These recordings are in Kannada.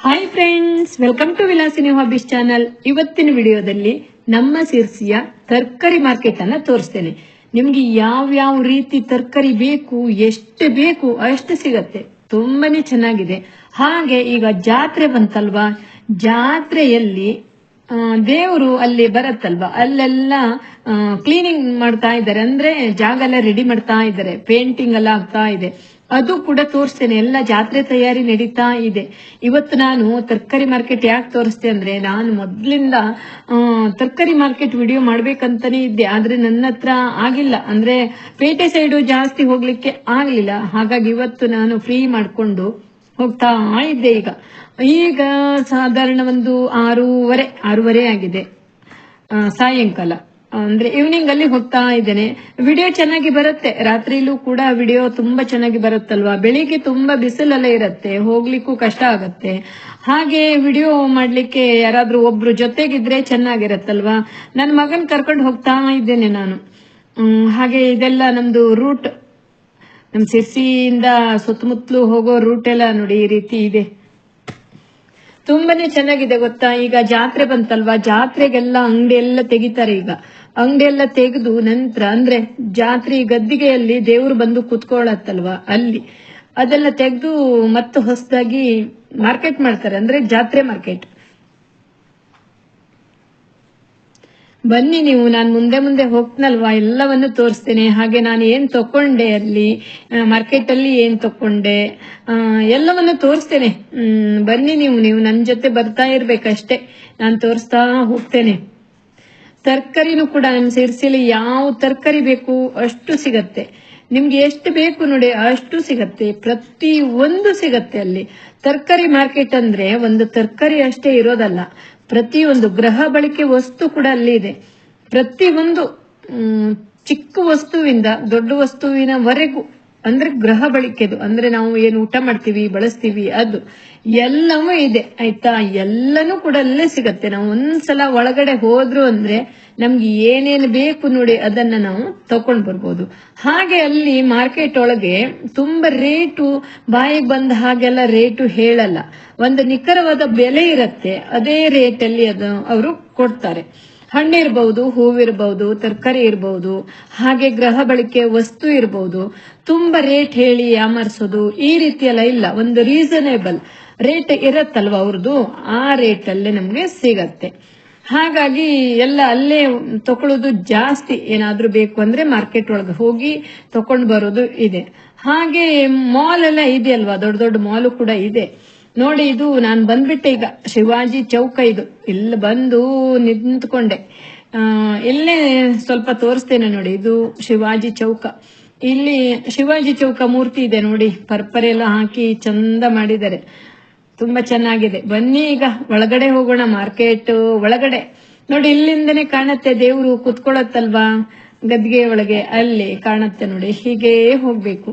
Hi friends welcome to Vilasini hobbies channel ಇವತ್ತಿನ ವಿಡಿಯೋದಲ್ಲಿ ನಮ್ಮ ಸಿರ್ಸಿಯ ತರಕಾರಿ ಮಾರ್ಕೆಟ್ ಅನ್ನ ತೋರಿಸ್ತೇನೆ. ನಿಮ್ಗೆ ಯಾವ ಯಾವ ರೀತಿ ತರಕಾರಿ ಬೇಕು, ಎಷ್ಟು ಬೇಕು ಅಷ್ಟು ಸಿಗತ್ತೆ. ತುಂಬಾನೇ ಚೆನ್ನಾಗಿದೆ. ಹಾಗೆ ಈಗ ಜಾತ್ರೆ ಬಂತಲ್ವಾ? ಜಾತ್ರೆಯಲ್ಲಿ ದೇವರು ಅಲ್ಲಿ ಬರತ್ತಲ್ವಾ? ಅಲ್ಲೆಲ್ಲ ಕ್ಲೀನಿಂಗ್ ಮಾಡ್ತಾ ಇದ್ದಾರೆ. ಅಂದ್ರೆ ಜಾಗ ಎಲ್ಲ ರೆಡಿ ಮಾಡ್ತಾ ಇದ್ದಾರೆ. ಪೇಂಟಿಂಗ್ ಎಲ್ಲ ಆಗ್ತಾ ಇದೆ. ಅದು ಕೂಡ ತೋರಿಸ್ತೇನೆ. ಎಲ್ಲ ಜಾತ್ರೆ ತಯಾರಿ ನಡೀತಾ ಇದೆ. ಇವತ್ತು ನಾನು ತರಕಾರಿ ಮಾರ್ಕೆಟ್ ಯಾಕೆ ತೋರಿಸ್ತೆ ಅಂದ್ರೆ, ನಾನು ಮೊದ್ಲಿಂದ ತರಕಾರಿ ಮಾರ್ಕೆಟ್ ವಿಡಿಯೋ ಮಾಡ್ಬೇಕಂತಾನೆ ಇದ್ದೆ. ಆದ್ರೆ ನನ್ನ ಹತ್ರ ಆಗಿಲ್ಲ. ಅಂದ್ರೆ ಪೇಟೆ ಸೈಡು ಜಾಸ್ತಿ ಹೋಗ್ಲಿಕ್ಕೆ ಆಗ್ಲಿಲ್ಲ. ಹಾಗಾಗಿ ಇವತ್ತು ನಾನು ಫ್ರೀ ಮಾಡ್ಕೊಂಡು ಹೋಗ್ತಾ ಇದ್ದೆ ಈಗ. ಈಗ ಸಾಧಾರಣ ಒಂದು ಆರೂವರೆ ಆರೂವರೆ ಆಗಿದೆ. ಸಾಯಂಕಾಲ. ಅಂದ್ರೆ ಈವ್ನಿಂಗ್ ಅಲ್ಲಿ ಹೋಗ್ತಾ ಇದ್ದೇನೆ. ವಿಡಿಯೋ ಚೆನ್ನಾಗಿ ಬರುತ್ತೆ. ರಾತ್ರಿಲೂ ಕೂಡ ವಿಡಿಯೋ ತುಂಬಾ ಚೆನ್ನಾಗಿ ಬರುತ್ತಲ್ವಾ? ಬೆಳಿಗ್ಗೆ ತುಂಬಾ ಬಿಸಿಲೆಲ್ಲ ಇರುತ್ತೆ. ಹೋಗ್ಲಿಕ್ಕೂ ಕಷ್ಟ ಆಗತ್ತೆ. ಹಾಗೆ ವಿಡಿಯೋ ಮಾಡ್ಲಿಕ್ಕೆ ಯಾರಾದ್ರೂ ಒಬ್ರು ಜೊತೆಗಿದ್ರೆ ಚೆನ್ನಾಗಿರತ್ತಲ್ವಾ? ನನ್ನ ಮಗನ್ ಕರ್ಕೊಂಡು ಹೋಗ್ತಾ ಇದ್ದೇನೆ ನಾನು. ಹಾಗೆ ಇದೆಲ್ಲ ನಮ್ದು ರೂಟ್ ನಮ್ ಸಿರ್ಸಿಯಿಂದ ಸುತ್ತಮುತ್ತಲು ಹೋಗೋ ರೂಟ್ ಎಲ್ಲ ನೋಡಿ ಈ ರೀತಿ ಇದೆ. ತುಂಬಾನೇ ಚೆನ್ನಾಗಿದೆ ಗೊತ್ತಾ? ಈಗ ಜಾತ್ರೆ ಬಂತಲ್ವಾ? ಜಾತ್ರೆಗೆಲ್ಲ ಅಂಗಡಿ ಎಲ್ಲ ತೆಗಿತಾರೆ ಈಗ. ಅಂಗಡಿ ಎಲ್ಲ ತೆಗೆದು ನಂತರ ಅಂದ್ರೆ ಜಾತ್ರೆ ಗದ್ದಿಗೆಯಲ್ಲಿ ದೇವ್ರು ಬಂದು ಕುತ್ಕೊಳ್ಳತ್ತಲ್ವಾ? ಅಲ್ಲಿ. ಅದೆಲ್ಲ ತೆಗೆದು ಮತ್ತೆ ಹೊಸದಾಗಿ ಮಾರ್ಕೆಟ್ ಮಾಡ್ತಾರೆ. ಅಂದ್ರೆ ಜಾತ್ರೆ ಮಾರ್ಕೆಟ್ ಬನ್ನಿ ನೀವು ನಾನು ಮುಂದೆ ಮುಂದೆ ಹೋಗ್ತನಲ್ವಾ ಎಲ್ಲವನ್ನು ತೋರಿಸ್ತೇನೆ. ಹಾಗೆ ನಾನು ಏನ್ ತಕೊಂಡೆ ಅಲ್ಲಿ? ಮಾರ್ಕೆಟ್ ಅಲ್ಲಿ ಏನ್ ತಕೊಂಡೆ? ಎಲ್ಲವನ್ನು ತೋರಿಸ್ತೇನೆ. ಹ್ಮ್, ಬನ್ನಿ ನೀವು. ನೀವು ನನ್ನ ಜೊತೆ ಬರ್ತಾ ಇರ್ಬೇಕಷ್ಟೇ. ನಾನು ತೋರಿಸ್ತಾ ಹೋಗ್ತೇನೆ. ತರಕಾರಿನೂ ಕೂಡ ನಮ್ಮ ಸಿರ್ಸಿಲಿ ಯಾವ ತರಕಾರಿ ಬೇಕು ಅಷ್ಟು ಸಿಗತ್ತೆ. ನಿಮ್ಗೆ ಎಷ್ಟು ಬೇಕು ನೋಡಿ ಅಷ್ಟು ಸಿಗತ್ತೆ. ಪ್ರತಿ ಒಂದು ಸಿಗತ್ತೆ ಅಲ್ಲಿ. ತರಕಾರಿ ಮಾರ್ಕೆಟ್ ಅಂದ್ರೆ ಒಂದು ತರಕಾರಿ ಅಷ್ಟೇ ಇರೋದಲ್ಲ. ಪ್ರತಿಯೊಂದು ಗೃಹ ಬಳಕೆ ವಸ್ತು ಕೂಡ ಅಲ್ಲಿ ಇದೆ. ಪ್ರತಿ ಒಂದು ಚಿಕ್ಕ ವಸ್ತುವಿಂದ ದೊಡ್ಡ ವಸ್ತುವಿನವರೆಗೂ ಅಂದ್ರೆ ಗ್ರಹ ಬಳಿಕೆದು ಅಂದ್ರೆ ನಾವು ಏನು ಊಟ ಮಾಡ್ತೀವಿ, ಬಳಸ್ತೀವಿ, ಅದು. ಎಲ್ಲವೂ ಇದೆ, ಆಯ್ತಾ? ಎಲ್ಲನೂ ಕೂಡ ಅಲ್ಲೇ ಸಿಗತ್ತೆ. ನಾವು ಒಂದ್ಸಲ ಒಳಗಡೆ ಹೋದ್ರು ಅಂದ್ರೆ ನಮ್ಗೆ ಏನೇನು ಬೇಕು ನೋಡಿ ಅದನ್ನ ನಾವು ತಕೊಂಡ್ ಬರ್ಬೋದು. ಹಾಗೆ ಅಲ್ಲಿ ಮಾರ್ಕೆಟ್ ಒಳಗೆ ತುಂಬಾ ರೇಟು, ಬಾಯಿಗೆ ಬಂದ ಹಾಗೆಲ್ಲ ರೇಟು ಹೇಳಲ್ಲ. ಒಂದು ನಿಖರವಾದ ಬೆಲೆ ಇರತ್ತೆ. ಅದೇ ರೇಟಲ್ಲಿ ಅದು ಅವರು ಕೊಡ್ತಾರೆ. ಹಣ್ಣಿರ್ಬಹುದು ಹೂವಿರ್ಬಹುದು ತರಕಾರಿ ಇರ್ಬಹುದು ಹಾಗೆ ಗ್ರಹ ಬಳಕೆ ವಸ್ತು ಇರ್ಬಹುದು ತುಂಬಾ ರೇಟ್ ಹೇಳಿ ಯಾಮರ್ಸೋದು ಈ ರೀತಿಯೆಲ್ಲ ಇಲ್ಲ. ಒಂದು ರೀಸನೇಬಲ್ ರೇಟ್ ಇರತ್ತಲ್ವ ಅವ್ರದ್ದು ಆ ರೇಟ್ ಅಲ್ಲೇ ನಮ್ಗೆ ಸಿಗತ್ತೆ. ಹಾಗಾಗಿ ಎಲ್ಲ ಅಲ್ಲೇ ತಕೊಳ್ಳೋದು ಜಾಸ್ತಿ ಏನಾದ್ರೂ ಬೇಕು ಅಂದ್ರೆ ಮಾರ್ಕೆಟ್ ಒಳಗೆ ಹೋಗಿ ತಕೊಂಡ್ ಬರೋದು ಇದೆ. ಹಾಗೆ ಮಾಲ್ ಎಲ್ಲ ಇದೆ ಅಲ್ವಾ ದೊಡ್ಡ ದೊಡ್ಡ ಮಾಲ್ ಕೂಡ ಇದೆ. ನೋಡಿ ಇದು ನಾನು ಬಂದ್ಬಿಟ್ಟೆ ಈಗ ಶಿವಾಜಿ ಚೌಕ ಇದು. ಇಲ್ಲಿ ಬಂದು ನಿಂತ್ಕೊಂಡೆ. ಇಲ್ಲೇ ಸ್ವಲ್ಪ ತೋರಿಸ್ತೇನೆ ನೋಡಿ ಇದು ಶಿವಾಜಿ ಚೌಕ. ಇಲ್ಲಿ ಶಿವಾಜಿ ಚೌಕ ಮೂರ್ತಿ ಇದೆ ನೋಡಿ. ಪರ್ಪರ್ ಎಲ್ಲ ಹಾಕಿ ಚಂದ ಮಾಡಿದ್ದಾರೆ. ತುಂಬಾ ಚೆನ್ನಾಗಿದೆ. ಬನ್ನಿ ಈಗ ಒಳಗಡೆ ಹೋಗೋಣ, ಮಾರ್ಕೆಟ್ ಒಳಗಡೆ. ನೋಡಿ ಇಲ್ಲಿಂದನೇ ಕಾಣತ್ತೆ ದೇವ್ರು ಕುತ್ಕೊಳತ್ತಲ್ವಾ ಗದ್ಗೆ ಒಳಗೆ ಅಲ್ಲಿ ಕಾಣತ್ತೆ ನೋಡಿ. ಹೀಗೆ ಹೋಗ್ಬೇಕು.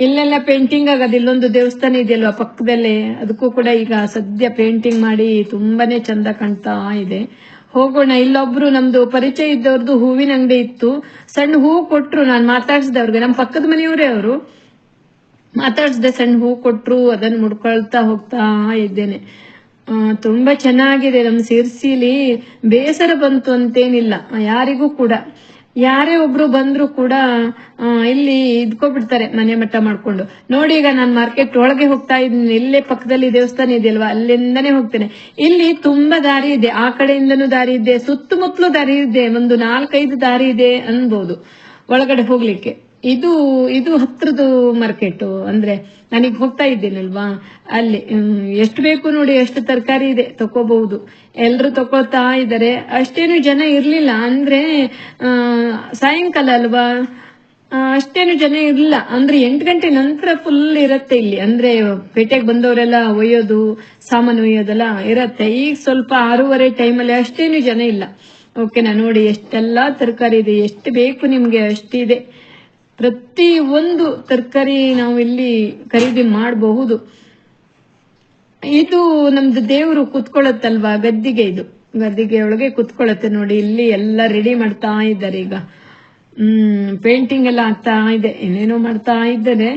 ಇಲ್ಲೆಲ್ಲ ಪೇಂಟಿಂಗ್ ಆಗದ, ಇಲ್ಲೊಂದು ದೇವಸ್ಥಾನ ಇದೆಯಲ್ವಾ ಪಕ್ಕದಲ್ಲೇ? ಅದಕ್ಕೂ ಕೂಡ ಈಗ ಸದ್ಯ ಪೇಂಟಿಂಗ್ ಮಾಡಿ ತುಂಬಾನೇ ಚಂದ ಕಾಣ್ತಾ ಇದೆ. ಹೋಗೋಣ, ಇಲ್ಲೊಬ್ರು ನಮ್ದು ಪರಿಚಯ ಇದ್ದವ್ರದ್ದು ಹೂವಿನ ಅಂಗಡಿ ಇತ್ತು. ಸಣ್ಣ ಹೂ ಕೊಟ್ರು ನಾನು ಮಾತಾಡ್ಸಿದವ್ರಿಗೆ ನಮ್ಮ ಪಕ್ಕದ ಮನೆಯವರೇ ಅವರು. ಮಾತಾಡ್ಸ್ದೆ ಸಣ್ಣ ಹೂ ಕೊಟ್ರು ಅದನ್ನ ಮುಡ್ಕೊಳ್ತಾ ಹೋಗ್ತಾ ಇದ್ದೇನೆ. ತುಂಬಾ ಚೆನ್ನಾಗಿದೆ ನಮ್ಮ ಸಿರ್ಸಿಲಿ. ಬೇಸರ ಬಂತು ಅಂತೇನಿಲ್ಲ, ಯಾರಿಗೂ ಕೂಡ. ಯಾರೇ ಒಬ್ರು ಬಂದ್ರು ಕೂಡ ಇಲ್ಲಿ ಇದ್ಕೊಬಿಡ್ತಾರೆ ಮನೆ ಮಟ್ಟ ಮಾಡ್ಕೊಂಡು. ನೋಡಿ ಈಗ ನಾನು ಮಾರ್ಕೆಟ್ ಒಳಗೆ ಹೋಗ್ತಾ ಇದ್ದೀನಿ. ಇಲ್ಲೇ ಪಕ್ಕದಲ್ಲಿ ದೇವಸ್ಥಾನ ಇದೆಯಲ್ವಾ? ಅಲ್ಲಿಂದನೇ ಹೋಗ್ತೇನೆ. ಇಲ್ಲಿ ತುಂಬಾ ದಾರಿ ಇದೆ. ಆ ಕಡೆಯಿಂದನೂ ದಾರಿ ಇದೆ. ಸುತ್ತಮುತ್ತಲು ದಾರಿ ಇದೆ. ಒಂದು ನಾಲ್ಕೈದು ದಾರಿ ಇದೆ ಅನ್ಬೋದು. ಒಳಗಡೆ ಹೋಗ್ಲಿಕ್ಕೆ. ಇದು ಇದು ಹತ್ರದ್ದು ಮಾರ್ಕೆಟ್ ಅಂದ್ರೆ ನಾನೀಗ ಹೋಗ್ತಾ ಇದ್ದೀನಲ್ವಾ? ಅಲ್ಲಿ ಎಷ್ಟು ಬೇಕು ನೋಡಿ ಎಷ್ಟು ತರಕಾರಿ ಇದೆ ತಕೋಬಹುದು. ಎಲ್ರು ತಕೋತಾ ಇದ್ದಾರೆ. ಅಷ್ಟೇನು ಜನ ಇರ್ಲಿಲ್ಲ. ಅಂದ್ರೆ ಸಾಯಂಕಾಲ ಅಲ್ವಾ? ಅಷ್ಟೇನು ಜನ ಇರಲಿಲ್ಲ. ಅಂದ್ರೆ ಎಂಟು ಗಂಟೆ ನಂತರ ಫುಲ್ ಇರತ್ತೆ ಇಲ್ಲಿ. ಅಂದ್ರೆ ಪೇಟೆಗೆ ಬಂದವರೆಲ್ಲ ಒಯ್ಯೋದು, ಸಾಮಾನು ಒಯ್ಯೋದೆಲ್ಲ ಇರತ್ತೆ. ಈಗ ಸ್ವಲ್ಪ ಆರೂವರೆ ಟೈಮಲ್ಲಿ ಅಷ್ಟೇನು ಜನ ಇಲ್ಲ. ಓಕೆನಾ? ನೋಡಿ, ಎಷ್ಟೆಲ್ಲ ತರಕಾರಿ ಇದೆ. ಎಷ್ಟು ಬೇಕು ನಿಮ್ಗೆ ಅಷ್ಟಿದೆ. ಪ್ರತಿ ಒಂದು ತರಕಾರಿ ನಾವು ಇಲ್ಲಿ ಖರೀದಿ ಮಾಡಬಹುದು. ಇದು ನಮ್ದು ದೇವರು ಕುತ್ಕೊಳ್ಳುತ್ತಲ್ವಾ? ಗದ್ದಿಗೆ ಇದು. ಗದ್ದಿಗೆ ಒಳಗೆ ಕುತ್ಕೊಳತ್ತೆ ನೋಡಿ. ಇಲ್ಲಿ ಎಲ್ಲ ರೆಡಿ ಮಾಡ್ತಾ ಇದ್ದಾರೆ ಈಗ. ಹ್ಮ್ ಪೇಂಟಿಂಗ್ ಎಲ್ಲ ಆಗ್ತಾ ಇದೆ. ಏನೇನೋ ಮಾಡ್ತಾ ಇದ್ದಾರೆ.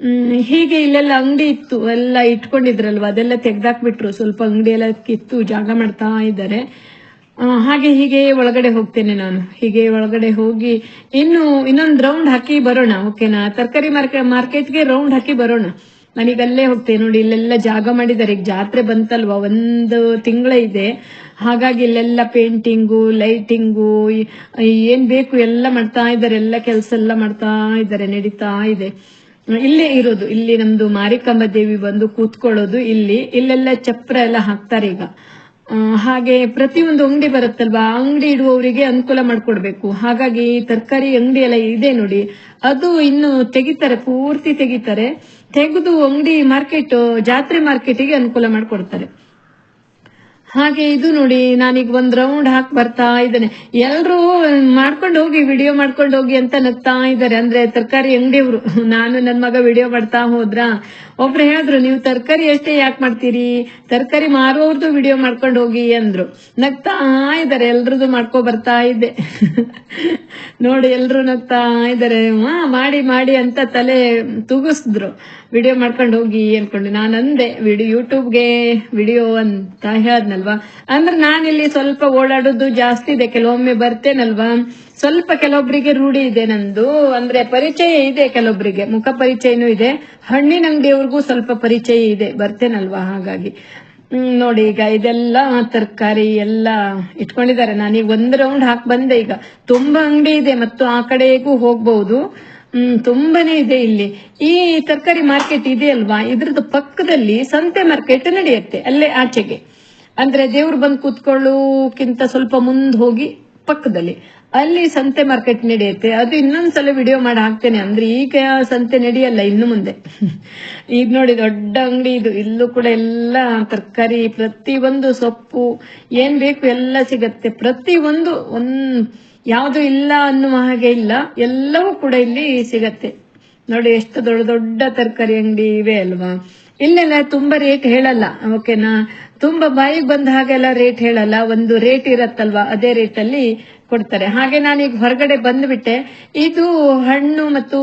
ಹ್ಮ್, ಹೀಗೆ ಇಲ್ಲೆಲ್ಲ ಅಂಗಡಿ ಇತ್ತು. ಎಲ್ಲ ಇಟ್ಕೊಂಡಿದ್ರಲ್ವಾ? ಅದೆಲ್ಲ ತೆಗ್ದಾಕ್ಬಿಟ್ರು. ಸ್ವಲ್ಪ ಅಂಗಡಿ ಎಲ್ಲ ಕಿತ್ತು ಜಾಗ ಮಾಡ್ತಾ ಇದ್ದಾರೆ. ಹಾಗೆ ಹೀಗೆ ಒಳಗಡೆ ಹೋಗ್ತೇನೆ ನಾನು. ಹೀಗೆ ಒಳಗಡೆ ಹೋಗಿ ಇನ್ನು ಇನ್ನೊಂದು ರೌಂಡ್ ಹಾಕಿ ಬರೋಣ ಓಕೆನಾ ತರಕಾರಿ ಮಾರ್ಕೆಟ್ ಮಾರ್ಕೆಟ್ಗೆ ರೌಂಡ್ ಹಾಕಿ ಬರೋಣ. ನಾನೀಗ ಅಲ್ಲೇ ಹೋಗ್ತೇನೆ ನೋಡಿ, ಇಲ್ಲೆಲ್ಲ ಜಾಗ ಮಾಡಿದ್ದಾರೆ. ಈಗ ಜಾತ್ರೆ ಬಂತಲ್ವಾ? ಒಂದು ತಿಂಗಳ ಇದೆ. ಹಾಗಾಗಿ ಇಲ್ಲೆಲ್ಲ ಪೇಂಟಿಂಗು ಲೈಟಿಂಗು ಏನ್ ಬೇಕು ಎಲ್ಲ ಮಾಡ್ತಾ ಇದ್ದಾರೆ. ಎಲ್ಲ ಕೆಲಸ ಎಲ್ಲ ಮಾಡ್ತಾ ಇದ್ದಾರೆ, ನಡೀತಾ ಇದೆ. ಇಲ್ಲೇ ಇರೋದು. ಇಲ್ಲಿ ನಮ್ದು ಮಾರಿಕಾಂಬ ದೇವಿ ಬಂದು ಕೂತ್ಕೊಳ್ಳೋದು ಇಲ್ಲಿ. ಇಲ್ಲೆಲ್ಲ ಚಪ್ರ ಎಲ್ಲ ಹಾಕ್ತಾರೆ ಈಗ. ಹಾಗೆ ಪ್ರತಿಯೊಂದು ಅಂಗಡಿ ಬರುತ್ತಲ್ವಾ? ಅಂಗಡಿ ಇಡುವವರಿಗೆ ಅನುಕೂಲ ಮಾಡಿಕೊಡ್ಬೇಕು. ಹಾಗಾಗಿ ತರಕಾರಿ ಅಂಗಡಿ ಎಲ್ಲ ಇದೆ ನೋಡಿ. ಅದು ಇನ್ನು ತೆಗಿತಾರೆ, ಪೂರ್ತಿ ತೆಗಿತಾರೆ. ತೆಗೆದು ಅಂಗಡಿ ಮಾರ್ಕೆಟ್, ಜಾತ್ರೆ ಮಾರ್ಕೆಟಿಗೆ ಅನುಕೂಲ ಮಾಡಿಕೊಡ್ತಾರೆ. ಹಾಗೆ ಇದು ನೋಡಿ, ನಾನೀಗ ಒಂದ್ ರೌಂಡ್ ಹಾಕಿ ಬರ್ತಾ ಇದ್ದೇನೆ. ಎಲ್ರು ಮಾಡ್ಕೊಂಡು ಹೋಗಿ ವಿಡಿಯೋ ಮಾಡ್ಕೊಂಡು ಹೋಗಿ ಅಂತ ನಗ್ತಾ ಇದ್ದಾರೆ. ಅಂದ್ರೆ ತರಕಾರಿ ಅಂಗಡಿಯವರು. ನಾನು ನನ್ ಮಗ ವಿಡಿಯೋ ಮಾಡ್ತಾ ಹೋದ್ರ? ಒಬ್ರು ಹೇಳಿದ್ರು ನೀವು ತರಕಾರಿ ಅಷ್ಟೇ ಯಾಕೆ ಮಾಡ್ತೀರಿ? ತರಕಾರಿ ಮಾರುವವ್ರದ್ದು ವಿಡಿಯೋ ಮಾಡ್ಕೊಂಡು ಹೋಗಿ ಅಂದ್ರು. ನಗ್ತಾ ಇದ್ದಾರೆ ಎಲ್ರದ್ದು ಮಾಡ್ಕೊ ಬರ್ತಾ ಇದ್ದೆ ನೋಡಿ, ಎಲ್ರು ನಗ್ತಾ ಇದ್ದಾರೆ ಹಾ, ಮಾಡಿ ಮಾಡಿ ಅಂತ ತಲೆ ತೂಗಿಸಿದ್ರು. ವಿಡಿಯೋ ಮಾಡ್ಕೊಂಡು ಹೋಗಿ ಅನ್ಕೊಂಡು. ನಾನು ಅಂದೆ ವಿಡಿಯೋ ಯೂಟ್ಯೂಬ್ಗೆ ವಿಡಿಯೋ ಅಂತ ಹೇಳದ್ನಲ್ವಾ? ಅಂದ್ರೆ ನಾನಿಲ್ಲಿ ಸ್ವಲ್ಪ ಓಡಾಡೋದು ಜಾಸ್ತಿ ಇದೆ. ಕೆಲವೊಮ್ಮೆ ಬರ್ತೇನಲ್ವಾ? ಸ್ವಲ್ಪ ಕೆಲವೊಬ್ಬರಿಗೆ ರೂಢಿ ಇದೆ ನಂದು. ಅಂದ್ರೆ ಪರಿಚಯ ಇದೆ ಕೆಲವೊಬ್ಬರಿಗೆ ಮುಖ ಪರಿಚಯನೂ ಇದೆ. ಹಣ್ಣಿನ ಅಂಗಡಿಯವ್ರಿಗೂ ಸ್ವಲ್ಪ ಪರಿಚಯ ಇದೆ. ಬರ್ತೇನಲ್ವಾ ಹಾಗಾಗಿ. ನೋಡಿ ಈಗ ಇದೆಲ್ಲ ತರಕಾರಿ ಎಲ್ಲ ಇಟ್ಕೊಂಡಿದ್ದಾರೆ. ನಾನೀಗ ಒಂದ್ ರೌಂಡ್ ಹಾಕಿ ಬಂದೆ ಈಗ. ತುಂಬಾ ಅಂಗಡಿ ಇದೆ ಮತ್ತು ಆ ಕಡೆಗೂ ಹೋಗ್ಬಹುದು ಹ್ಮ್, ತುಂಬಾನೇ ಇದೆ ಇಲ್ಲಿ. ಈ ತರಕಾರಿ ಮಾರ್ಕೆಟ್ ಇದೆ ಅಲ್ವಾ? ಇದ್ರದ್ದು ಪಕ್ಕದಲ್ಲಿ ಸಂತೆ ಮಾರ್ಕೆಟ್ ನಡೆಯುತ್ತೆ ಅಲ್ಲೇ ಆಚೆಗೆ. ಅಂದ್ರೆ ದೇವ್ರು ಬಂದು ಕೂತ್ಕೊಳ್ಳೋಕ್ಕಿಂತ ಸ್ವಲ್ಪ ಮುಂದ್ ಹೋಗಿ ಪಕ್ಕದಲ್ಲಿ. ಅಲ್ಲಿ ಸಂತೆ ಮಾರ್ಕೆಟ್ ನಡೆಯುತ್ತೆ. ಅದು ಇನ್ನೊಂದ್ಸಲ ವಿಡಿಯೋ ಮಾಡಿ ಹಾಕ್ತೇನೆ. ಅಂದ್ರೆ ಈಗ ಸಂತೆ ನಡೆಯಲ್ಲ ಇನ್ನು ಮುಂದೆ. ಈಗ ನೋಡಿ ದೊಡ್ಡ ಅಂಗಡಿ ಇದು. ಇಲ್ಲೂ ಕೂಡ ಎಲ್ಲ ತರಕಾರಿ ಪ್ರತಿ ಒಂದು ಸೊಪ್ಪು, ಏನ್ ಬೇಕು ಎಲ್ಲ ಸಿಗತ್ತೆ. ಪ್ರತಿ ಒಂದು ಒಂದ್ ಯಾವುದು ಇಲ್ಲ ಅನ್ನುವ ಹಾಗೆ ಇಲ್ಲ. ಎಲ್ಲವೂ ಕೂಡ ಇಲ್ಲಿ ಸಿಗತ್ತೆ. ನೋಡಿ ಎಷ್ಟು ದೊಡ್ಡ ದೊಡ್ಡ ತರಕಾರಿ ಅಂಗಡಿ ಇವೆ ಅಲ್ವಾ. ಇಲ್ಲೆಲ್ಲ ತುಂಬಾ ರೇಟ್ ಹೇಳಲ್ಲ. ಓಕೆನಾ? ತುಂಬಾ ಬಾಯಿಗೆ ಬಂದ ಹಾಗೆಲ್ಲ ರೇಟ್ ಹೇಳಲ್ಲ, ಒಂದು ರೇಟ್ ಇರತ್ತಲ್ವಾ, ಅದೇ ರೇಟ್ ಅಲ್ಲಿ ಕೊಡ್ತಾರೆ. ಹಾಗೆ ನಾನೀಗ ಹೊರಗಡೆ ಬಂದ್ಬಿಟ್ಟೆ. ಇದು ಹಣ್ಣು ಮತ್ತು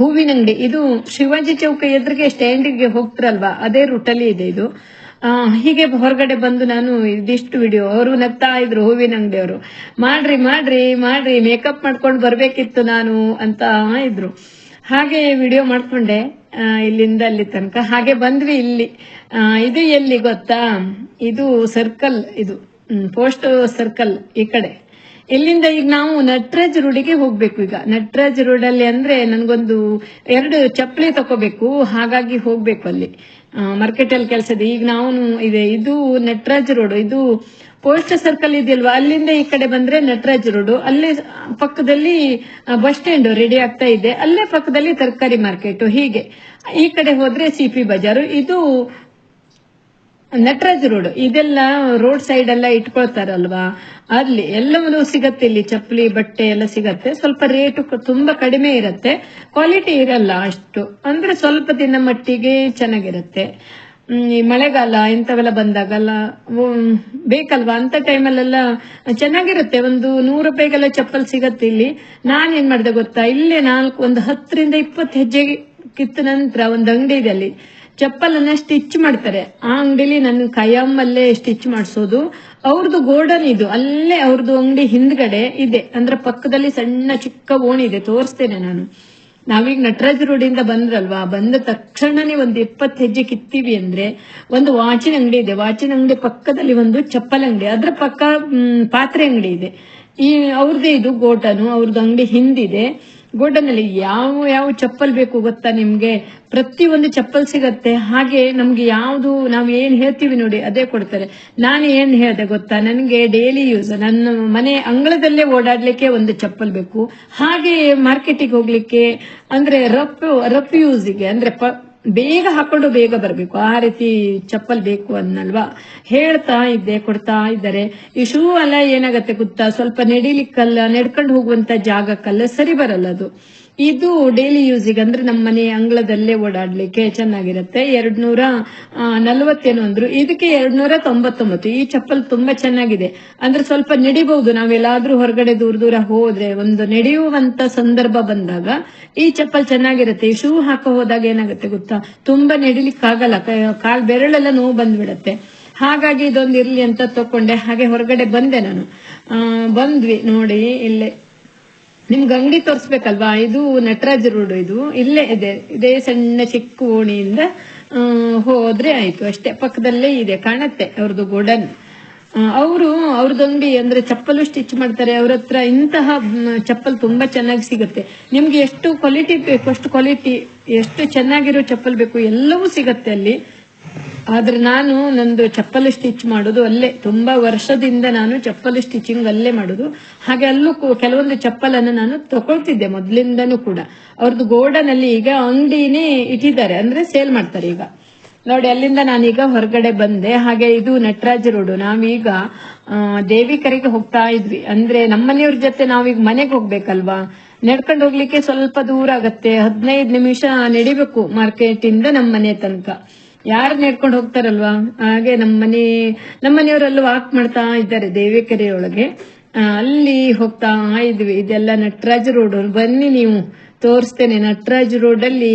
ಹೂವಿನ ಅಂಗಡಿ. ಇದು ಶಿವಾಜಿ ಚೌಕ ಎದುರಿಗೆ ಸ್ಟ್ಯಾಂಡಿಗೆ ಹೋಗ್ತಾರಲ್ವಾ, ಅದೇ ರೂಟಲ್ಲಿ ಇದೆ ಇದು. ಹೀಗೆ ಹೊರಗಡೆ ಬಂದು ನಾನು ಇದಿಷ್ಟು ವಿಡಿಯೋ ಅವರು ನಗ್ತಾ ಇದ್ರು ಹೂವಿನ ಅಂಗಡಿಯವರು. ಮಾಡ್ರಿ ಮಾಡ್ರಿ ಮಾಡ್ರಿ ಮೇಕಪ್ ಮಾಡ್ಕೊಂಡು ಬರ್ಬೇಕಿತ್ತು ನಾನು ಅಂತ ಇದ್ರು. ಹಾಗೆ ವಿಡಿಯೋ ಮಾಡ್ಕೊಂಡೆ. ಇಲ್ಲಿಂದ ಅಲ್ಲಿ ತನಕ. ಹಾಗೆ ಬಂದ್ವಿ ಇಲ್ಲಿ. ಇದು ಎಲ್ಲಿ ಗೊತ್ತಾ? ಇದು ಸರ್ಕಲ್ ಇದು ಪೋಸ್ಟ್ ಸರ್ಕಲ್ ಈ ಕಡೆ. ಇಲ್ಲಿಂದ ಈಗ ನಾವು ನಟರಾಜ್ ರೋಡಿಗೆ ಹೋಗ್ಬೇಕು ಈಗ. ನಟರಾಜ್ ರೋಡ್ ಅಲ್ಲಿ ಅಂದ್ರೆ ನನ್ಗೊಂದು ಎರಡು ಚಪ್ಪಲಿ ತಕೋಬೇಕು. ಹಾಗಾಗಿ ಹೋಗ್ಬೇಕು ಅಲ್ಲಿ. ಮಾರ್ಕೆಟ್ ಅಲ್ಲಿ ಕೆಲಸ ಇದೆ ಈಗ ನಾವು ಇದೆ, ಇದು ನಟರಾಜ್ ರೋಡ್, ಇದು ಪೋಸ್ಟ್ ಸರ್ಕಲ್ ಇದೆಯಲ್ವಾ? ಅಲ್ಲಿಂದ ಈ ಕಡೆ ಬಂದ್ರೆ ನಟರಾಜ್ ರೋಡ್. ಅಲ್ಲೇ ಪಕ್ಕದಲ್ಲಿ ಬಸ್ ಸ್ಟ್ಯಾಂಡ್ ರೆಡಿ ಆಗ್ತಾ ಇದೆ. ಅಲ್ಲೇ ಪಕ್ಕದಲ್ಲಿ ತರಕಾರಿ ಮಾರ್ಕೆಟ್ ಹೀಗೆ. ಈ ಕಡೆ ಹೋದ್ರೆ ಸಿಪಿ ಬಜಾರು ಇದು ನಟರಾಜ್ ರೋಡ್. ಇದೆಲ್ಲ ರೋಡ್ ಸೈಡ್ ಎಲ್ಲ ಇಟ್ಕೊಳ್ತಾರಲ್ವಾ? ಅಲ್ಲಿ ಎಲ್ಲವೂ ಸಿಗತ್ತೆ ಇಲ್ಲಿ. ಚಪ್ಪಲಿ, ಬಟ್ಟೆ ಎಲ್ಲ ಸಿಗತ್ತೆ. ಸ್ವಲ್ಪ ರೇಟ್ ತುಂಬಾ ಕಡಿಮೆ ಇರತ್ತೆ. ಕ್ವಾಲಿಟಿ ಇರಲ್ಲ ಅಷ್ಟು. ಅಂದ್ರೆ ಸ್ವಲ್ಪ ದಿನ ಮಟ್ಟಿಗೆ ಚೆನ್ನಾಗಿರತ್ತೆ. ಈ ಮಳೆಗಾಲ ಇಂಥವೆಲ್ಲ ಬಂದಾಗಲ್ಲ ಬೇಕಲ್ವಾ? ಅಂತ ಟೈಮಲ್ಲೆಲ್ಲ ಚೆನ್ನಾಗಿರುತ್ತೆ. ಒಂದು ನೂರು ರೂಪಾಯಿಗೆಲ್ಲ ಚಪ್ಪಲ್ ಸಿಗತ್ತೆ ಇಲ್ಲಿ. ನಾನು ಏನ್ ಮಾಡ್ದೆ ಗೊತ್ತಾ? ಇಲ್ಲೇ ನಾಲ್ಕು, ಒಂದು ಹತ್ತರಿಂದ ಇಪ್ಪತ್ತು ಹೆಜ್ಜೆ ಕಿತ್ತ ನಂತರ ಒಂದು ಅಂಗಡಿ ಇದೆ ಅಲ್ಲಿ. ಚಪ್ಪಲನ್ನ ಸ್ಟಿಚ್ ಮಾಡ್ತಾರೆ. ಆ ಅಂಗಡಿಲಿ ನನ್ನ ಕೈಯಮ್ಮಲ್ಲೇ ಸ್ಟಿಚ್ ಮಾಡಿಸೋದು. ಅವ್ರದ್ದು ಗೋಡನ್ ಇದು. ಅಲ್ಲೇ ಅವ್ರದ್ದು ಅಂಗಡಿ ಹಿಂದ್ಗಡೆ ಇದೆ. ಅಂದ್ರೆ ಪಕ್ಕದಲ್ಲಿ ಸಣ್ಣ ಚಿಕ್ಕ ಓಣಿ ಇದೆ. ತೋರಿಸ್ತೇನೆ ನಾನು. ನಾವೀಗ ನಟರಾಜ ರೋಡ್ ಇಂದ ಬಂದ್ರಲ್ವಾ? ಬಂದ ತಕ್ಷಣನೇ ಒಂದು ಇಪ್ಪತ್ತು ಹೆಜ್ಜೆ ಕಿತ್ತೀವಿ ಅಂದ್ರೆ ಒಂದು ವಾಚಿನ ಅಂಗಡಿ ಇದೆ. ವಾಚಿನ ಅಂಗಡಿ ಪಕ್ಕದಲ್ಲಿ ಒಂದು ಚಪ್ಪಲ್ ಅಂಗಡಿ. ಅದ್ರ ಪಕ್ಕ ಪಾತ್ರೆ ಅಂಗಡಿ ಇದೆ. ಈ ಅವ್ರದ್ದೇ ಇದು ಗೋಟನು ಅವ್ರದ್ದು ಅಂಗಡಿ ಹಿಂದಿದೆ. ಗೋಡನಲ್ಲಿ ಯಾವ ಯಾವ ಚಪ್ಪಲ್ ಬೇಕು ಗೊತ್ತಾ ನಿಮ್ಗೆ? ಪ್ರತಿ ಒಂದು ಚಪ್ಪಲ್ ಸಿಗತ್ತೆ. ಹಾಗೆ ನಮ್ಗೆ ಯಾವ್ದು ನಾವ್ ಏನ್ ಹೇಳ್ತೀವಿ ನೋಡಿ ಅದೇ ಕೊಡ್ತಾರೆ. ನಾನು ಏನ್ ಹೇಳ್ದೆ ಗೊತ್ತಾ? ನನಗೆ ಡೈಲಿ ಯೂಸ್ ನನ್ನ ಮನೆ ಅಂಗಳದಲ್ಲೇ ಓಡಾಡ್ಲಿಕ್ಕೆ ಒಂದು ಚಪ್ಪಲ್ ಬೇಕು. ಹಾಗೆ ಮಾರ್ಕೆಟಿಗೆ ಹೋಗ್ಲಿಕ್ಕೆ ಅಂದ್ರೆ ರಫ್ ರಫ್ ಯೂಸಿಗೆ ಅಂದ್ರೆ ಬೇಗ ಹಾಕೊಂಡು ಬೇಗ ಬರಬೇಕು. ಆ ರೀತಿ ಚಪ್ಪಲ್ ಬೇಕು ಅನ್ನಲ್ವಾ? ಹೇಳ್ತಾ ಇದ್ದೆ, ಕೊಡ್ತಾ ಇದ್ದಾರೆ. ಈ ಶೂ ಅಲ್ಲ ಏನಾಗತ್ತೆ ಗೊತ್ತಾ? ಸ್ವಲ್ಪ ನಡಿಲಿಕ್ಕಲ್ಲ, ನಡ್ಕೊಂಡು ಹೋಗುವಂತ ಜಾಗಕ್ಕಲ್ಲ ಸರಿ ಬರಲ್ಲ ಅದು. ಇದು ಡೈಲಿ ಯೂಸಿಗೆ ಅಂದ್ರೆ ನಮ್ಮ ಮನೆ ಅಂಗಳದಲ್ಲೇ ಓಡಾಡ್ಲಿಕ್ಕೆ ಚೆನ್ನಾಗಿರುತ್ತೆ. ಎರಡ್ ನೂರ ನಲ್ವತ್ತೇನು ಅಂದ್ರು. ಇದಕ್ಕೆ ಎರಡ್ ನೂರ ತೊಂಬತ್ತೊಂಬತ್ತು. ಈ ಚಪ್ಪಲ್ ತುಂಬಾ ಚೆನ್ನಾಗಿದೆ. ಅಂದ್ರೆ ಸ್ವಲ್ಪ ನಡಿಬಹುದು. ನಾವೆಲ್ಲಾದ್ರೂ ಹೊರಗಡೆ ದೂರ ದೂರ ಹೋದ್ರೆ ಒಂದು ನಡೆಯುವಂತ ಸಂದರ್ಭ ಬಂದಾಗ ಈ ಚಪ್ಪಲ್ ಚೆನ್ನಾಗಿರುತ್ತೆ. ಈ ಶೂ ಹಾಕೋ ಹೋದಾಗ ಏನಾಗುತ್ತೆ ಗೊತ್ತಾ? ತುಂಬಾ ನಡಿಲಿಕ್ಕೆ ಆಗಲ್ಲ. ಕಾಲ್ ಬೆರಳೆಲ್ಲ ನೋವು ಬಂದ್ಬಿಡತ್ತೆ. ಹಾಗಾಗಿ ಇದೊಂದು ಇರ್ಲಿ ಅಂತ ತಕೊಂಡೆ. ಹಾಗೆ ಹೊರಗಡೆ ಬಂದೆ ನಾನು. ಬಂದ್ವಿ ನೋಡಿ, ಇಲ್ಲೇ. ನಿಮ್ಗೆ ಅಂಗಡಿ ತೋರಿಸ್ಬೇಕಲ್ವಾ? ಇದು ನಟರಾಜ್ ರೋಡ್ ಇದು. ಇಲ್ಲೇ ಇದೆ. ಇದೇ ಸಣ್ಣ ಚಿಕ್ಕ ಓಣಿಯಿಂದ ಹೋದ್ರೆ ಆಯ್ತು. ಅಷ್ಟೇ. ಪಕ್ಕದಲ್ಲೇ ಇದೆ. ಕಾಣತ್ತೆ ಅವ್ರದ್ದು ಗೋಡನ್. ಅವರು ಅವ್ರದ್ದು ಅಂಗಡಿ ಅಂದ್ರೆ ಚಪ್ಪಲು ಸ್ಟಿಚ್ ಮಾಡ್ತಾರೆ. ಅವ್ರ ಹತ್ರ ಇಂತಹ ಚಪ್ಪಲ್ ತುಂಬಾ ಚೆನ್ನಾಗಿ ಸಿಗುತ್ತೆ. ನಿಮ್ಗೆ ಎಷ್ಟು ಕ್ವಾಲಿಟಿ ಬೇಕು, ಅಷ್ಟು ಕ್ವಾಲಿಟಿ ಎಷ್ಟು ಚೆನ್ನಾಗಿರೋ ಚಪ್ಪಲ್ ಬೇಕು, ಎಲ್ಲವೂ ಸಿಗತ್ತೆ ಅಲ್ಲಿ. ಆದ್ರೆ ನಾನು ನಂದು ಚಪ್ಪಲ್ ಸ್ಟಿಚ್ ಮಾಡೋದು ಅಲ್ಲೇ ತುಂಬಾ ವರ್ಷದಿಂದ ನಾನು ಚಪ್ಪಲ್ ಸ್ಟಿಚಿಂಗ್ ಅಲ್ಲೇ ಮಾಡೋದು. ಹಾಗೆ ಅಲ್ಲೂ ಕೆಲವೊಂದು ಚಪ್ಪಲನ್ನು ನಾನು ತಗೊಳ್ತಿದ್ದೆ ಮೊದ್ಲಿಂದನು ಕೂಡ. ಅವ್ರದ್ದು ಗೋಡನ್ ಅಲ್ಲಿ ಈಗ ಅಂಗಡಿನೇ ಇಟ್ಟಿದ್ದಾರೆ ಅಂದ್ರೆ ಸೇಲ್ ಮಾಡ್ತಾರೆ ಈಗ. ನೋಡಿ ಅಲ್ಲಿಂದ ನಾನೀಗ ಹೊರಗಡೆ ಬಂದೆ. ಹಾಗೆ ಇದು ನಟರಾಜ್ ರೋಡು. ನಾವೀಗ ಆ, ದೇವಿಕರಿಗೆ ಹೋಗ್ತಾ ಇದ್ವಿ. ಅಂದ್ರೆ ನಮ್ಮನೆಯವ್ರ ಜೊತೆ ನಾವೀಗ ಮನೆಗೆ ಹೋಗ್ಬೇಕಲ್ವಾ? ನಡ್ಕೊಂಡು ಹೋಗ್ಲಿಕ್ಕೆ ಸ್ವಲ್ಪ ದೂರ ಆಗತ್ತೆ. ಹದಿನೈದು ನಿಮಿಷ ನಡಿಬೇಕು ಮಾರ್ಕೆಟ್ ಇಂದ ನಮ್ಮ ಮನೆ ತನಕ. ಯಾರು ನೆಡ್ಕೊಂಡು ಹೋಗ್ತಾರಲ್ವಾ? ಹಾಗೆ ನಮ್ಮನೆ ನಮ್ಮನೆಯವರೆಲ್ಲ ವಾಕ್ ಮಾಡ್ತಾ ಇದ್ದಾರೆ ದೇವೇಕೆರೆಯೊಳಗೆ. ಅಲ್ಲಿ ಹೋಗ್ತಾ ಇದ್ವಿ. ಇದೆಲ್ಲ ನಟರಾಜ್ ರೋಡ್ ಬನ್ನಿ ನೀವು. ತೋರಿಸ್ತೇನೆ. ನಟರಾಜ್ ರೋಡ್ ಅಲ್ಲಿ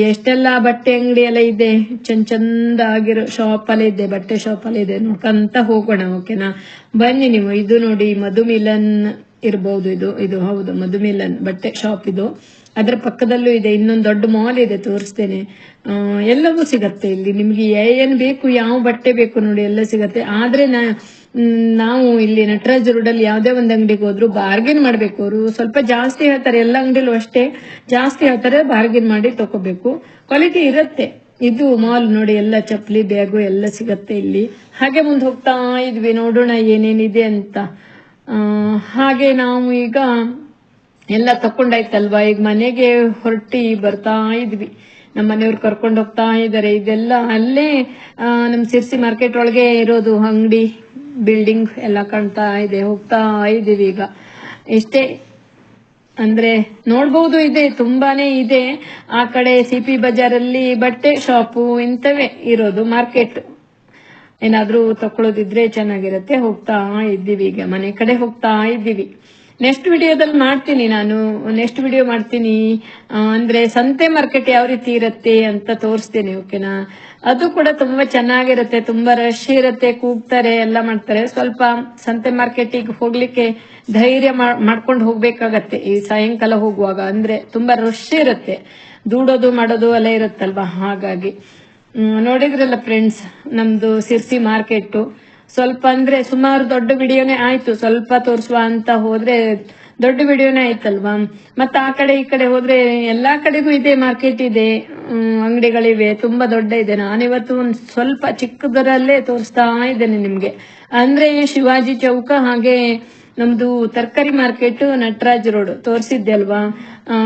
ಎಷ್ಟೆಲ್ಲ ಬಟ್ಟೆ ಅಂಗಡಿ ಎಲ್ಲ ಇದೆ. ಚಂದ ಚಂದ ಆಗಿರೋ ಶಾಪ್ ಅಲ್ಲಿ ಇದೆ. ಬಟ್ಟೆ ಶಾಪ್ ಅಲ್ಲಿ ಇದೆ. ನೋಡ್ಕಂತ ಹೋಗೋಣ ಓಕೆನಾ ಬನ್ನಿ ನೀವು. ಇದು ನೋಡಿ ಮಧುಮಿಲನ್ ಇರ್ಬಹುದು ಇದು. ಇದು ಹೌದು, ಮಧುಮಿಲನ್ ಬಟ್ಟೆ ಶಾಪ್ ಇದು. ಅದ್ರ ಪಕ್ಕದಲ್ಲೂ ಇದೆ, ಇನ್ನೊಂದು ದೊಡ್ಡ ಮಾಲ್ ಇದೆ ತೋರಿಸ್ತೇನೆ. ಎಲ್ಲವೂ ಸಿಗತ್ತೆ ಇಲ್ಲಿ. ನಿಮಗೆ ಏನು ಬೇಕು, ಯಾವ ಬಟ್ಟೆ ಬೇಕು ನೋಡಿ ಎಲ್ಲ ಸಿಗತ್ತೆ. ಆದ್ರೆ ನಾ ನಾವು ಇಲ್ಲಿ ನಟರಾಜ್ ರೋಡಲ್ಲಿ ಒಂದು ಒಂದ್ ಅಂಗಡಿಗೆ ಹೋದ್ರು ಬಾರ್ಗೇನ್ ಮಾಡಬೇಕು. ಅವರು ಸ್ವಲ್ಪ ಜಾಸ್ತಿ ಹೇಳ್ತಾರೆ, ಎಲ್ಲ ಅಂಗಡಿಲೂ ಅಷ್ಟೇ ಜಾಸ್ತಿ ಹೇಳ್ತಾರೆ ಬಾರ್ಗೇನ್ ಮಾಡಿ ತಗೋಬೇಕು ಕ್ವಾಲಿಟಿ ಇರುತ್ತೆ. ಇದು ಮಾಲ್ ನೋಡಿ ಎಲ್ಲ ಚಪ್ಪಲಿ ಬ್ಯಾಗು ಎಲ್ಲ ಸಿಗತ್ತೆ ಇಲ್ಲಿ. ಹಾಗೆ ಮುಂದೆ ಹೋಗ್ತಾ ಇದ್ವಿ. ನೋಡೋಣ ಏನೇನಿದೆ ಅಂತ. ಹಾಗೆ ನಾವು ಈಗ ಎಲ್ಲ ತಕೊಂಡಾಯ್ತಲ್ವಾ ಈಗ ಮನೆಗೆ ಹೊರಟಿ ಬರ್ತಾ ಇದ್ವಿ. ನಮ್ಮ ಮನೆಯವ್ರು ಕರ್ಕೊಂಡು ಹೋಗ್ತಾ ಇದ್ದಾರೆ. ಇದೆಲ್ಲ ಅಲ್ಲೇ ನಮ್ಮ ನಮ್ ಸಿರ್ಸಿ ಮಾರ್ಕೆಟ್ ಒಳಗೆ ಇರೋದು ಅಂಗಡಿ ಬಿಲ್ಡಿಂಗ್ ಎಲ್ಲ ಕಾಣ್ತಾ ಇದೆ, ಹೋಗ್ತಾ ಇದೀವಿ ಈಗ. ಇಷ್ಟೇ. ಅಂದ್ರೆ ನೋಡ್ಬಹುದು ಇದೆ, ತುಂಬಾನೇ ಇದೆ. ಆ ಕಡೆ ಸಿಪಿ ಬಜಾರಲ್ಲಿ ಬಟ್ಟೆ ಶಾಪು ಇಂಥವೇ ಇರೋದು ಮಾರ್ಕೆಟ್ ಏನಾದ್ರೂ ತಕೊಳ್ಳೋದಿದ್ರೆ ಚೆನ್ನಾಗಿರುತ್ತೆ. ಹೋಗ್ತಾ ಇದ್ದೀವಿ ಈಗ, ಮನೆ ಕಡೆ ಹೋಗ್ತಾ ಇದ್ದೀವಿ. ನೆಕ್ಸ್ಟ್ ವಿಡಿಯೋದಲ್ಲಿ ಮಾಡ್ತೀನಿ ನಾನು. ನೆಕ್ಸ್ಟ್ ವಿಡಿಯೋ ಮಾಡ್ತೀನಿ. ಅಂದ್ರೆ ಸಂತೆ ಮಾರ್ಕೆಟ್ ಯಾವ ರೀತಿ ಇರುತ್ತೆ ಅಂತ ತೋರಿಸ್ತೀನಿ ಓಕೆನಾ ಅದು ಕೂಡ ತುಂಬಾ ಚೆನ್ನಾಗಿರುತ್ತೆ, ತುಂಬಾ ರಶ್ ಇರುತ್ತೆ, ಕೂಗ್ತಾರೆ, ಎಲ್ಲ ಮಾಡ್ತಾರೆ. ಸ್ವಲ್ಪ ಸಂತೆ ಮಾರ್ಕೆಟಿಗೆ ಹೋಗ್ಲಿಕ್ಕೆ ಧೈರ್ಯ ಮಾಡ್- ಮಾಡ್ಕೊಂಡು ಹೋಗ್ಬೇಕಾಗತ್ತೆ ಈ ಸಾಯಂಕಾಲ ಹೋಗುವಾಗ. ಅಂದ್ರೆ ತುಂಬಾ ರಶ್ ಇರುತ್ತೆ. ದೂಡೋದು, ಮಾಡೋದು ಎಲ್ಲ ಇರುತ್ತಲ್ವಾ? ಹಾಗಾಗಿ. ನೋಡಿದ್ರಲ್ಲ ಫ್ರೆಂಡ್ಸ್ ನಮ್ದು ಸಿರ್ಸಿ ಮಾರ್ಕೆಟ್ ಸ್ವಲ್ಪ ಅಂದ್ರೆ ಸುಮಾರು ದೊಡ್ಡ ವಿಡಿಯೋನೇ ಆಯ್ತು. ಸ್ವಲ್ಪ ತೋರಿಸುವ ಅಂತ ಹೋದ್ರೆ ದೊಡ್ಡ ವಿಡಿಯೋನೇ ಆಯ್ತಲ್ವಾ? ಮತ್ತೆ ಆ ಕಡೆ ಈ ಕಡೆ ಹೋದ್ರೆ ಎಲ್ಲಾ ಕಡೆಗೂ ಇದೆ ಮಾರ್ಕೆಟ್ ಇದೆ. ಅಂಗಡಿಗಳಿವೆ. ತುಂಬಾ ದೊಡ್ಡ ಇದೆ. ನಾನಿವತ್ತು ಒಂದ್ ಸ್ವಲ್ಪ ಚಿಕ್ಕದರಲ್ಲೇ ತೋರಿಸ್ತಾ ಇದ್ದೇನೆ ನಿಮ್ಗೆ. ಅಂದ್ರೆ ಶಿವಾಜಿ ಚೌಕ ಹಾಗೆ ನಮ್ದು ತರಕಾರಿ ಮಾರ್ಕೆಟ್ ನಟರಾಜ್ ರೋಡ್. ತೋರಿಸಿದ್ದೆ ಅಲ್ವಾ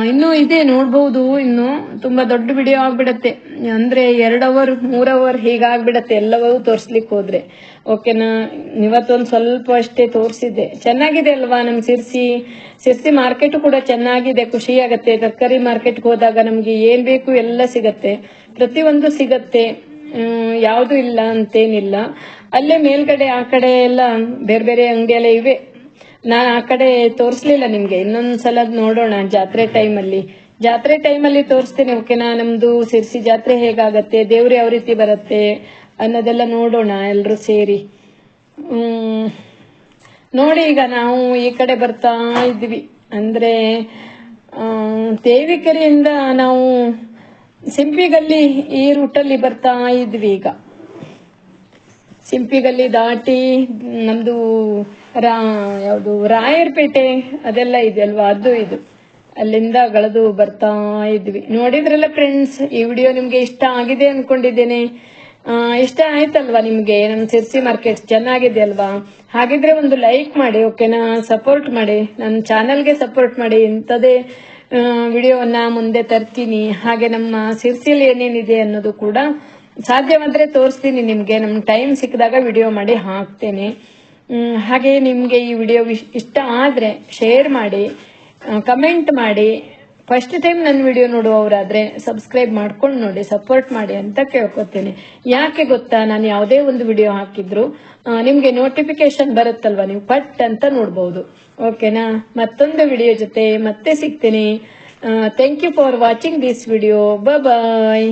ಇನ್ನು ಇದೆ ನೋಡಬಹುದು ಇನ್ನು. ತುಂಬಾ ದೊಡ್ಡ ವಿಡಿಯೋ ಆಗ್ಬಿಡತ್ತೆ. ಅಂದ್ರೆ ಎರಡ್ ಅವರ್ ಮೂರ್ ಅವರ್ ಹೀಗಾಗ್ಬಿಡತ್ತೆ ಎಲ್ಲವೂ ತೋರ್ಸ್ಲಿಕ್ಕೆ ಹೋದ್ರೆ. ಓಕೆನಾ ಇವತ್ತೊಂದು ಸ್ವಲ್ಪ ಅಷ್ಟೇ ತೋರಿಸಿದ್ದೆ. ಚೆನ್ನಾಗಿದೆ ಅಲ್ವಾ ನಮ್ ಸಿರ್ಸಿ? ಸಿರ್ಸಿ ಮಾರ್ಕೆಟ್ ಕೂಡ ಚೆನ್ನಾಗಿದೆ, ಖುಷಿ ಆಗತ್ತೆ. ತರಕಾರಿ ಮಾರ್ಕೆಟ್ಗೆ ಹೋದಾಗ ನಮ್ಗೆ ಏನ್ ಬೇಕು ಎಲ್ಲ ಸಿಗತ್ತೆ. ಪ್ರತಿಯೊಂದು ಸಿಗತ್ತೆ. ಯಾವುದು ಇಲ್ಲ ಅಂತೇನಿಲ್ಲ. ಅಲ್ಲೇ ಮೇಲ್ಗಡೆ ಆ ಕಡೆ ಎಲ್ಲ ಬೇರೆ ಬೇರೆ ಅಂಗಡಿ ಇವೆ. ನಾನು ಆ ಕಡೆ ತೋರಿಸ್ಲಿಲ್ಲ ನಿಮ್ಗೆ. ಇನ್ನೊಂದ್ಸಲ ನೋಡೋಣ ಜಾತ್ರೆ ಟೈಮಲ್ಲಿ ಜಾತ್ರೆ ಟೈಮಲ್ಲಿ ತೋರಿಸ್ತೇನೆ ಓಕೆನಾ ನಮ್ದು ಸಿರ್ಸಿ ಜಾತ್ರೆ ಹೇಗಾಗತ್ತೆ, ದೇವ್ರು ಯಾವ ರೀತಿ ಬರುತ್ತೆ ಅನ್ನೋದೆಲ್ಲ ನೋಡೋಣ ಎಲ್ಲರೂ ಸೇರಿ. ನೋಡಿ ಈಗ ನಾವು ಈ ಕಡೆ ಬರ್ತಾ ಇದ್ವಿ. ಅಂದ್ರೆ ದೇವಿಕೆರೆಯಿಂದ ನಾವು ಸಿಂಪಿಗಲ್ಲಿ ಈ ರೂಟಲ್ಲಿ ಬರ್ತಾ ಇದ್ವಿ ಈಗ. ಸಿಂಪಿಗಲ್ಲಿ ದಾಟಿ ನಮ್ದು ರಾ, ಯಾವುದು, ರಾಯರ್ಪೇಟೆ, ಅದೆಲ್ಲ ಇದೆ ಅಲ್ವಾ ಅದು ಇದು. ಅಲ್ಲಿಂದ ಗಳದು ಬರ್ತಾ ಇದ್ವಿ. ನೋಡಿದ್ರಲ್ಲ ಫ್ರೆಂಡ್ಸ್ ಈ ವಿಡಿಯೋ ನಿಮ್ಗೆ ಇಷ್ಟ ಆಗಿದೆ ಅನ್ಕೊಂಡಿದ್ದೇನೆ. ಇಷ್ಟ ಆಯ್ತಲ್ವಾ ನಿಮ್ಗೆ? ನಮ್ ಸಿರ್ಸಿ ಮಾರ್ಕೆಟ್ ಚೆನ್ನಾಗಿದೆ ಅಲ್ವಾ? ಹಾಗಿದ್ರೆ ಒಂದು ಲೈಕ್ ಮಾಡಿ ಓಕೆನಾ ಸಪೋರ್ಟ್ ಮಾಡಿ. ನನ್ನ ಚಾನೆಲ್ಗೆ ಸಪೋರ್ಟ್ ಮಾಡಿ. ಇಂಥದೇ ವಿಡಿಯೋವನ್ನ ಮುಂದೆ ತರ್ತೀನಿ. ಹಾಗೆ ನಮ್ಮ ಸಿರ್ಸಿಯಲ್ಲಿ ಏನೇನಿದೆ ಅನ್ನೋದು ಕೂಡ ಸಾಧ್ಯವಾದ್ರೆ ತೋರಿಸ್ತೀನಿ ನಿಮ್ಗೆ. ನಮ್ಮ ಟೈಮ್ ಸಿಕ್ಕಿದಾಗ ವಿಡಿಯೋ ಮಾಡಿ ಹಾಕ್ತೇನೆ. ಹಾಗೆ ನಿಮಗೆ ಈ ವಿಡಿಯೋ ಇಷ್ಟ ಆದರೆ ಶೇರ್ ಮಾಡಿ ಕಮೆಂಟ್ ಮಾಡಿ. ಫಸ್ಟ್ ಟೈಮ್ ನನ್ನ ವಿಡಿಯೋ ನೋಡುವವರಾದರೆ ಸಬ್ಸ್ಕ್ರೈಬ್ ಮಾಡ್ಕೊಂಡು ನೋಡಿ ಸಪೋರ್ಟ್ ಮಾಡಿ ಅಂತ ಕೇಳ್ಕೊತೀನಿ. ಯಾಕೆ ಗೊತ್ತಾ? ನಾನು ಯಾವುದೇ ಒಂದು ವಿಡಿಯೋ ಹಾಕಿದ್ರು ನಿಮಗೆ ನೋಟಿಫಿಕೇಶನ್ ಬರುತ್ತಲ್ವ? ನೀವು ಪಟ್ ಅಂತ ನೋಡ್ಬೋದು. ಓಕೆನಾ ಮತ್ತೊಂದು ವಿಡಿಯೋ ಜೊತೆ ಮತ್ತೆ ಸಿಗ್ತೀನಿ. Thank you for watching this video bye